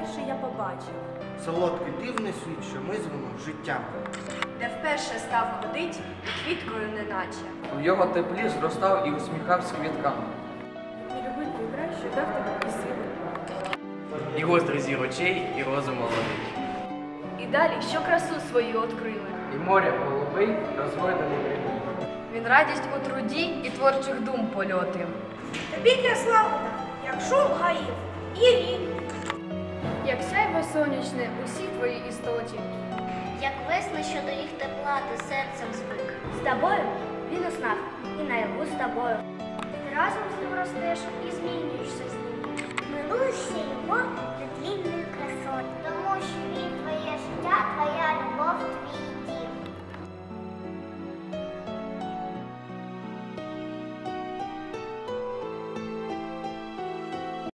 вперше я побачив, солодке дивне світ, що ми звемо життям, де вперше став ходить і квіткою неначе. У його теплі зростав і усміхався квітками. І любить добра, що дав тебе і. І гострий зір очей, і розум молодий. І далі, що красу свою відкрили. І море голубий розводили. Він радість у труді і творчих дум польоти. Тобі для слава, як шум гаїв, і рік. Сонячне усій твоїй істоті. Як весна, що до їх тепла ти серцем звик. З тобою він у снах і наяву з тобою. Ти разом з ним ростеш і